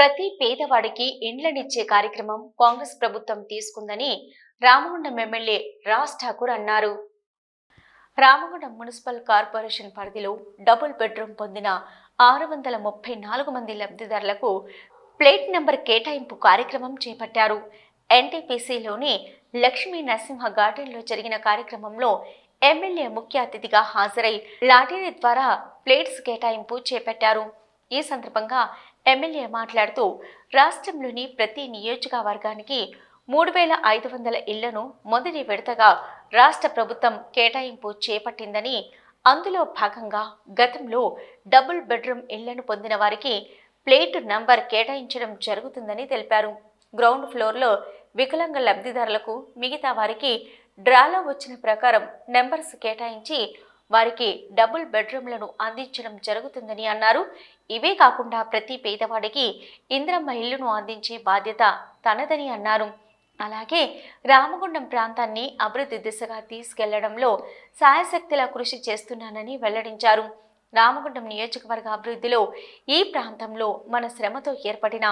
ప్రతి పేదవాడికి ఇండ్లనిచ్చే కార్యక్రమం కాంగ్రెస్ ప్రభుత్వం తీసుకుందని రామగుండం ఎమ్మెల్యే రాజ్ ఠాకూర్ అన్నారు. రామగుండం మున్సిపల్ కార్పొరేషన్ పరిధిలో డబుల్ బెడ్రూమ్ పొందిన ఆరు వందల ముప్పై నాలుగు మంది లబ్ధిదారులకు ప్లేట్ నెంబర్ కేటాయింపు కార్యక్రమం చేపట్టారు. ఎన్టీపీసీలోని లక్ష్మీ నరసింహ గార్డెన్లో జరిగిన కార్యక్రమంలో ఎమ్మెల్యే ముఖ్య అతిథిగా హాజరై లాటరీ ద్వారా ప్లేట్స్ కేటాయింపు చేపట్టారు. ఈ సందర్భంగా ఎమ్మెల్యే మాట్లాడుతూ రాష్ట్రంలోని ప్రతి నియోజకవర్గానికి మూడు వేల ఐదు వందల ఇళ్ళను మొదటి విడతగా రాష్ట్ర ప్రభుత్వం కేటాయింపు చేపట్టిందని అందులో భాగంగా గతంలో డబుల్ బెడ్రూమ్ ఇళ్ళను పొందిన వారికి ప్లేట్ నంబర్ కేటాయించడం జరుగుతుందని తెలిపారు. గ్రౌండ్ ఫ్లోర్లో వికలాంగ లబ్ధిదారులకు మిగతా వారికి డ్రాలో వచ్చిన ప్రకారం నెంబర్స్ కేటాయించి వారికి డబుల్ బెడ్రూమ్లను అందించడం జరుగుతుందని అన్నారు. ఇవే కాకుండా ప్రతి పేదవాడికి ఇంద్రమ్మ ఇల్లును అందించే బాధ్యత తనదని అన్నారు. అలాగే రామగుండం ప్రాంతాన్ని అభివృద్ధి దిశగా తీసుకెళ్ళడంలో సాయశక్తిలా కృషి చేస్తున్నానని వెల్లడించారు. రామగుండం నియోజకవర్గ అభివృద్ధిలో ఈ ప్రాంతంలో మన శ్రమతో ఏర్పడిన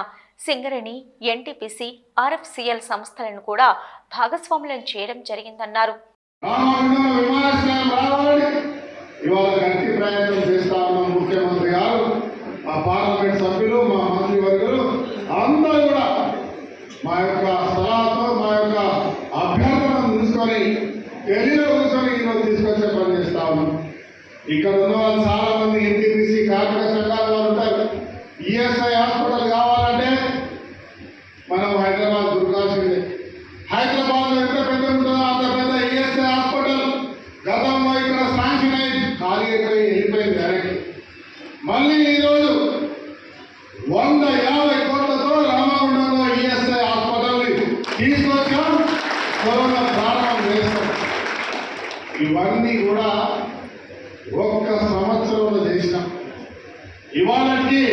సింగరేణి ఎన్టీపీసీ ఆర్ఎఫ్సిఎల్ సంస్థలను కూడా భాగస్వాములను చేయడం జరిగిందన్నారు. ఇవాళ గట్టి ప్రయత్నం చేస్తా ఉన్నాం ముఖ్యమంత్రి గారు. మా పార్లమెంట్ సభ్యులు మా మంత్రివర్గులు అందరూ కూడా మా యొక్క సలహాతో మా యొక్క అభ్యర్థనను తీసుకొని ఢిల్లీలో కూర్చొని ఈరోజు తీసుకొచ్చే పని చేస్తా ఉన్నాం. ఇక్కడ ఉన్న వాళ్ళు చాలా మంది ఎన్టీపీసీ కార్మిక సంఘాల వారు ఉంటారు. ఈఎస్ఐ హాస్పిటల్ కావాలంటే మనం హైదరాబాద్ దుర్గాల్సిందే హైదరాబాద్ ఎంత పెద్ద ఉంటుందో అంత పెద్ద ఈఎస్ఐ హాస్పిటల్. గతంలో ఇక్కడ శాంక్షన్ అయింది ఖాళీ అయిపోయి వెళ్ళిపోయింది డైరెక్ట్ మళ్ళీ ఈరోజు వంద యాభై కోట్లతో రామగుండంలో ఈఎస్ఐ హాస్పిటల్ని తీసుకొచ్చాం. కరోనా ప్రారంభం చేస్తాం. ఇవన్నీ కూడా ఒక్క సంవత్సరంలో చేసినాం. ఇవాళకి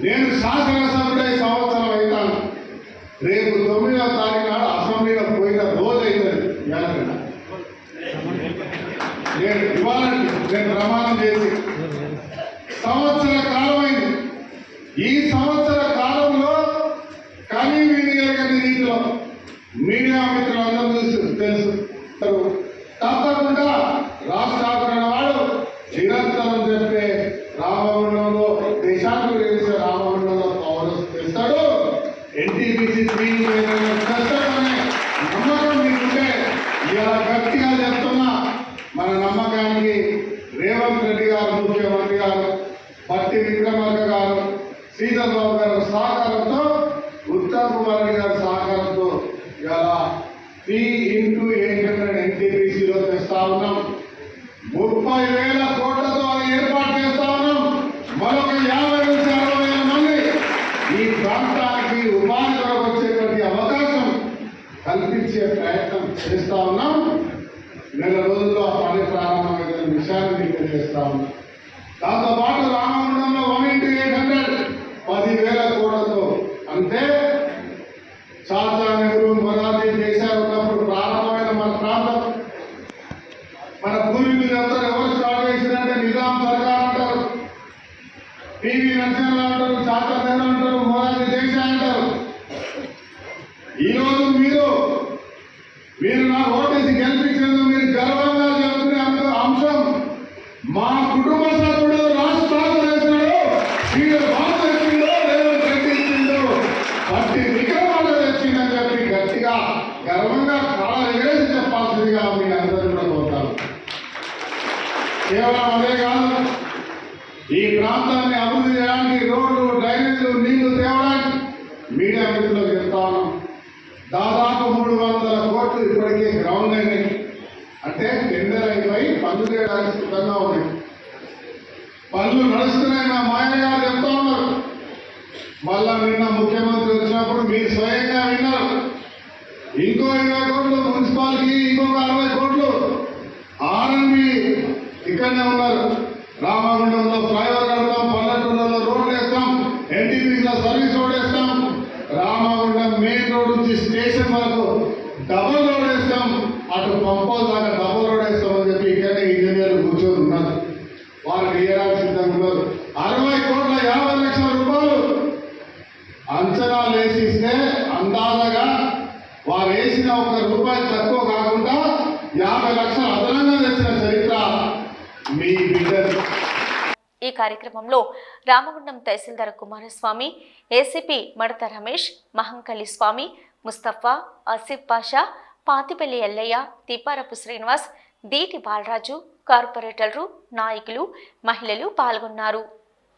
నేను శాసనసభ్యుడై సంవత్సరం అవుతాను. రేపు తొమ్మిదవ తారీఖు నాడు అసెంబ్లీలో పోయిన రోజు అవుతుంది. నేను ఇవాళ నేను ప్రమాణం చేసి సంవత్సర కాలమైంది. ఈ సంవత్సర కాలంలో కానీ వినియోగని రీతిలో మీడియా మిత్రులందరూ తెలుసు తెలుసు. తప్పకుండా రాష్ట్రాపరణ వాడు నిరంతరం చెప్పే రామగుండంలో దేశానికి తెలిసే రామగుండంలో పౌరస్ తెస్తాడు. ఎన్టీపీసీ త్రీ నమ్మకం మీకుంటే ఇలా గట్టిగా చెప్తున్నా. మన నమ్మకానికి రేవంత్ రెడ్డి గారు ముఖ్యమంత్రి గారు పట్టి విక్రమార్క గారు శ్రీధర్ బాబు గారి సహకారంతో ఉత్తమ్ కుమార్ గారి సహకారంతో ఇలా త్రీ ఇంటూ ఎయిట్ హండ్రెడ్ ఎన్టీపీసీలో తెస్తా ఉన్నాం. ముప్పై వేల కోట్లతో అది ఏర్పాటు చేస్తా ఉన్నాం. మరొక యాభై నుంచి అరవై వేల మంది ఈ ప్రాంతానికి ఉపాధి కొరకు వచ్చేటువంటి అవకాశం కల్పించే ప్రయత్నం చేస్తా ఉన్నాం. నెల రోజుల్లో ఆ పని ప్రారంభమైన విషయాన్ని తెలియజేస్తా ఉన్నాం. దాంతో పాటు రామగుండంలో వన్ ఇంటూ ఎయిట్ హండ్రెడ్. పదివేల కోట్లతో. అంటే చాచా నెహ్రూ మొరాజీ దేశాలు ఉన్నప్పుడు ప్రారంభమైన మన ప్రాంతం. మన పూర్వీకులంతా ఎవరు స్టార్ట్ చేసిందంటే నిజాం సర్కార్ అంటారు. పివి నరసింహరావు అంటారు చాచా నెహ్రూ అంటారు మొరాజీ దేశాయ్ అంటారు. ఈరోజు మీరు మీరు నా ఓటేసి గెలిపించినందుకు మీరు గర్వంగా చెబుతున్న అంశం మా కుటుంబ సభ్యుడు రాష్ట్రాలు వేసినాడు వీడు బాధ తెచ్చిండు రేవంత్ రెడ్డి ఇచ్చిండు పట్టి విక్రమాలు తెచ్చిందని చెప్పి గట్టిగా గర్వంగా చాలా ఎగరేసి చెప్పాల్సిందిగా మీ అందరూ కూడా కోరుతాను కేవలం అదే కాదు. ఈ ప్రాంతాన్ని అభివృద్ధి చేయడానికి రోడ్లు డ్రైనేజీలు నీళ్ళు తేవడానికి మీడియా మిత్రులకు చెప్తా ఉన్నాం. దాదాపు మూడు వందల కోట్లు ఇప్పటికే గ్రౌండ్ అయినాయి. అంటే టెండర్ అయిపోయి పనులు చేయడానికి సిద్ధంగా ఉన్నాయి. పనులు నడుస్తున్నాయి మా మాయ గారు చెప్తా ఉన్నారు. మళ్ళా నిన్న ముఖ్యమంత్రి వచ్చినప్పుడు మీరు స్వయంగా విన్నారు. ఇంకో ఇరవై కోట్లు మున్సిపాలిటీ ఇంకొక అరవై కోట్లు ఆర్ఎన్బి ఇక్కడనే ఉన్నారు. రామగుండంలో ఫ్లైఓవర్ కడతాం పల్లెటూళ్ళలో రోడ్లు వేస్తాం ఎన్టీపీసీలో సర్వీస్ రోడ్ వేస్తాం. రామగుండం మెయిన్ రోడ్ నుంచి స్టేషన్ వరకు డబుల్ రోడ్ వేస్తాం. అటు పంపోల్ దాకా డబుల్ రోడ్ వేస్తామని చెప్పి ఇక్కడనే ఇంజనీర్లు కూర్చొని ఉన్నారు. వారు వేయడానికి సిద్ధంగా ఉన్నారు. అరవై కోట్ల యాభై లక్షల రూపాయలు అంచనా వేసిస్తే అందాజగా వారు వేసిన ఒక రూపాయి తక్కువ కాకుండా యాభై లక్షలు అదనంగా ఈ కార్యక్రమంలో రామగుండం తహసీల్దార్ కుమారస్వామి ఏసీపీ మడత రమేష్ మహంకలి స్వామి ముస్తఫా ఆసిఫ్ పాషా పాతిపల్లి ఎల్లయ్య తిప్పారపు శ్రీనివాస్ దీటి బాలరాజు కార్పొరేటర్లు నాయకులు మహిళలు పాల్గొన్నారు.